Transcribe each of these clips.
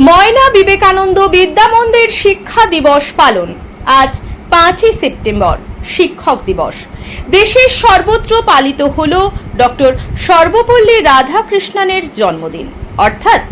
ময়না বিবেকানন্দ বিদ্যা মন্দির শিক্ষা দিবস পালন। আজ পাঁচই সেপ্টেম্বর, শিক্ষক দিবস। দেশের সর্বত্র পালিত হল ডক্টর সর্বপল্লী রাধাকৃষ্ণনের জন্মদিন, অর্থাৎ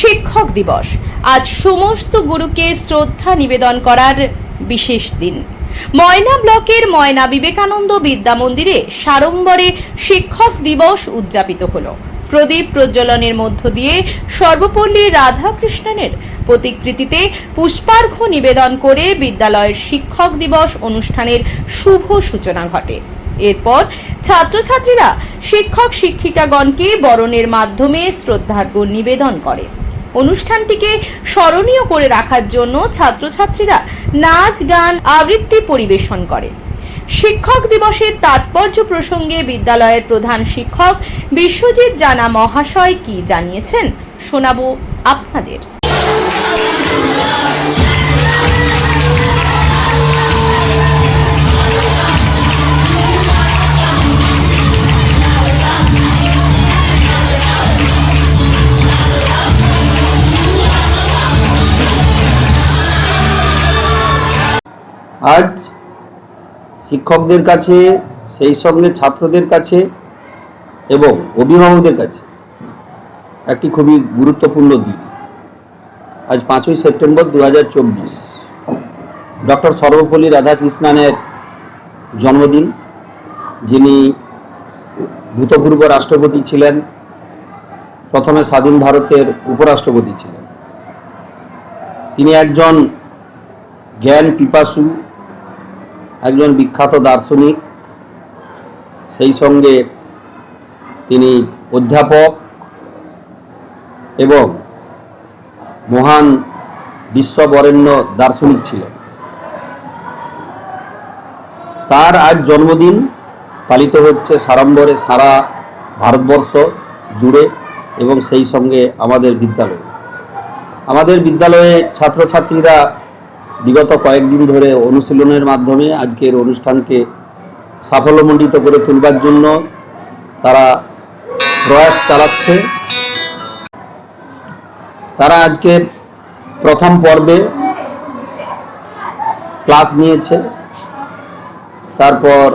শিক্ষক দিবস। আজ সমস্ত গুরুকে শ্রদ্ধা নিবেদন করার বিশেষ দিন। ময়না ব্লকের ময়না বিবেকানন্দ বিদ্যা মন্দিরে সাড়ম্বরে শিক্ষক দিবস উদযাপিত হলো। প্রদীপ প্রজ্বলনের মধ্য দিয়ে সর্বপল্লী রাধাকৃষ্ণনের প্রতিকৃতিতে পুষ্পার্ঘ নিবেদন করে বিদ্যালয়ের শিক্ষক দিবস অনুষ্ঠানের শুভ সূচনা ঘটে। এরপর ছাত্রছাত্রীরা শিক্ষক শিক্ষিকাগণকে বরণের মাধ্যমে শ্রদ্ধার্ঘ নিবেদন করে। অনুষ্ঠানটিকে স্মরণীয় করে রাখার জন্য ছাত্রছাত্রীরা নাচ, গান, আবৃত্তি পরিবেশন করে। শিক্ষক দিবসের তাৎপর্য প্রসঙ্গে বিদ্যালয়ের প্রধান শিক্ষক বিশ্বজিৎ জানা মহাশয় কি জানিয়েছেন, শোনাবো আপনাদের। আজ শিক্ষকদের কাছে, সেই সঙ্গে ছাত্রদের কাছে এবং অভিভাবকদের কাছে একটি খুবই গুরুত্বপূর্ণ দিন আজ পাঁচই সেপ্টেম্বর দু চব্বিশ। ডক্টর সর্বপল্লী রাধাকৃষ্ণনের জন্মদিন, যিনি ভূতপূর্ব রাষ্ট্রপতি ছিলেন, প্রথমে স্বাধীন ভারতের উপরাষ্ট্রপতি ছিলেন। তিনি একজন জ্ঞান পিপাসু একজন বিখ্যাত দার্শনিক। সেই সঙ্গে তিনি অধ্যাপক এবং মহান বিশ্ববরেণ্য দার্শনিক ছিলেন। তার আজ জন্মদিন পালিত হচ্ছে সাড়ম্বরে সারা ভারতবর্ষ জুড়ে এবং সেই সঙ্গে আমাদের বিদ্যালয়ে। আমাদের বিদ্যালয়ে ছাত্রছাত্রীরা বিগত কয়েকদিন ধরে অনুশীলনের মাধ্যমে আজকের অনুষ্ঠানকে সাফল্যমণ্ডিত করে তুলবার জন্য তারা প্রয়াস চালাচ্ছে। তারা আজকে প্রথম পর্বে ক্লাস নিয়েছে। তারপর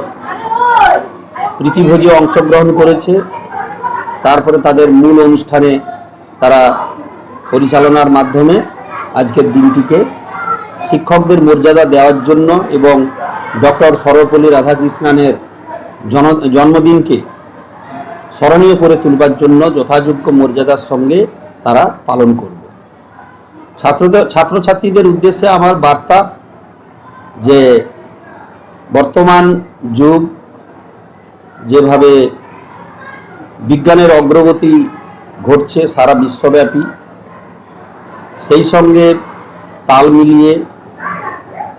প্রীতিভোজে অংশগ্রহণ করেছে। তারপরে তাদের মূল অনুষ্ঠানে তারা পরিচালনার মাধ্যমে আজকের দিনটিকে শিক্ষকদের মর্যাদা দেওয়ার জন্য এবং ডক্টর সর্বপল্লী রাধাকৃষ্ণনের জন, জন্মদিনকে স্মরণীয় করে তুলবার জন্য যথাযোগ্য মর্যাদার সঙ্গে তারা পালন করবে। ছাত্রদের ছাত্রছাত্রীদের উদ্দেশ্যে আমার বার্তা যে বর্তমান যুগ যেভাবে বিজ্ঞানের অগ্রগতি ঘটছে সারা বিশ্বব্যাপী, সেই সঙ্গে তাল মিলিয়ে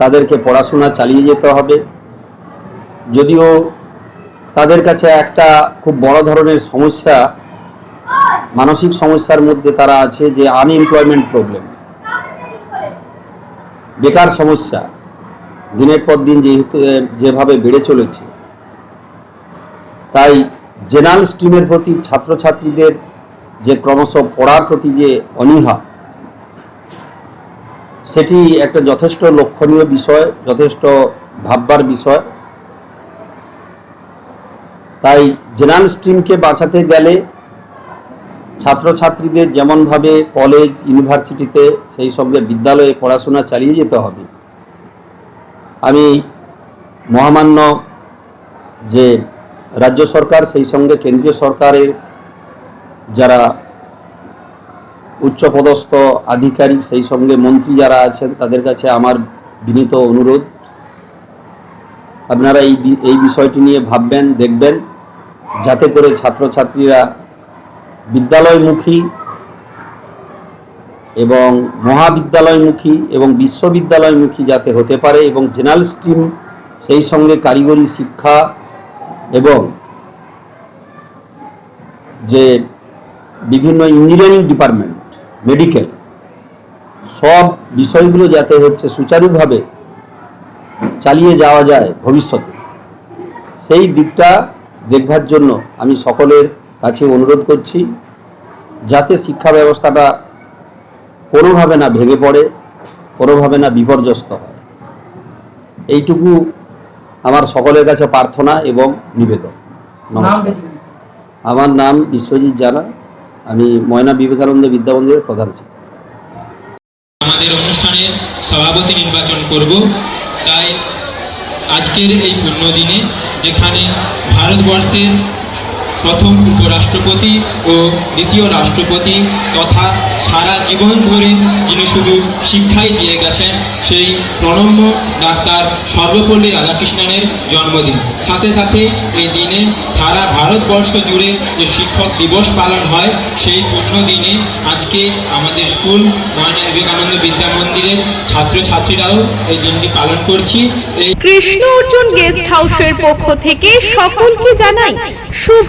তাদেরকে পড়াশোনা চালিয়ে যেতে হবে। যদিও তাদের কাছে একটা খুব বড় ধরনের সমস্যা, মানসিক সমস্যার মধ্যে তারা আছে যে আনএমপ্লয়মেন্ট প্রবলেম বেকার সমস্যা, দিনের পর দিন যেহেতু যেভাবে বেড়ে চলেছে। তাই জেনারেল স্ট্রিমের প্রতি ছাত্রছাত্রীদের যে ক্রমশ পড়ার প্রতি যে অনীহা সেটি একটা যথেষ্ট লক্ষণীয় বিষয়, যথেষ্ট ভাববার বিষয়। তাই জেনারেল স্ট্রিমকে বাঁচাতে গেলে ছাত্রছাত্রীদের যেমনভাবে কলেজ, ইউনিভার্সিটিতে সেই সঙ্গে বিদ্যালয়ে পড়াশোনা চালিয়ে যেতে হবে। আমি মহামান্য যে রাজ্য সরকার, সেই সঙ্গে কেন্দ্রীয় সরকারের যারা উচ্চপদস্থ আধিকারিক, সেই সঙ্গে মন্ত্রী যারা আছেন, তাদের কাছে আমার বিনীত অনুরোধ। আপনারা এই এই বিষয়টি নিয়ে ভাববেন, দেখবেন, যাতে করে ছাত্রছাত্রীরা বিদ্যালয়মুখী এবং মহাবিদ্যালয়মুখী এবং বিশ্ববিদ্যালয়মুখী যাতে হতে পারে এবং জেনারেল স্ট্রিম, সেই সঙ্গে কারিগরি শিক্ষা এবং যে বিভিন্ন ইঞ্জিনিয়ারিং ডিপার্টমেন্ট মেডিকেল সব বিষয়গুলো যাতে হচ্ছে সুচারুভাবে চালিয়ে যাওয়া যায় ভবিষ্যতে। সেই দিকটা দেখবার জন্য আমি সকলের কাছে অনুরোধ করছি যাতে শিক্ষা ব্যবস্থাটা কোনোভাবে না ভেঙে পড়ে কোনোভাবে না বিপর্যস্ত হয়। এইটুকু আমার সকলের কাছে প্রার্থনা এবং নিবেদন। নমস্কার। আমার নাম বিশ্বজিৎ জানা। আমি ময়না বিবেকানন্দ বিদ্যা মন্দিরের প্রধান আমাদের অনুষ্ঠানে সভাপতি নির্বাচন করব। তাই আজকের এই পুণ্য দিনে যেখানে ভারতবর্ষের প্রথম উপরাষ্ট্রপতি ও দ্বিতীয় রাষ্ট্রপতি তথা সারা জীবন ধরে যিনি শুধু শিক্ষাই দিয়ে গেছেন, সেই প্রণম্য ডাক্তার সর্বপল্লী রাধাকৃষ্ণনের জন্মদিন। সাথে সাথে এই দিনে সারা ভারতবর্ষ জুড়ে যে শিক্ষক দিবস পালন হয়, সেই পূর্ণ দিনে আজকে আমাদের স্কুল ময়না বিবেকানন্দ বিদ্যা মন্দিরের ছাত্রছাত্রীরাও এই দিনটি পালন করছি। কৃষ্ণ অর্জুন গেস্ট হাউসের পক্ষ থেকে সকলকে জানাই শুভ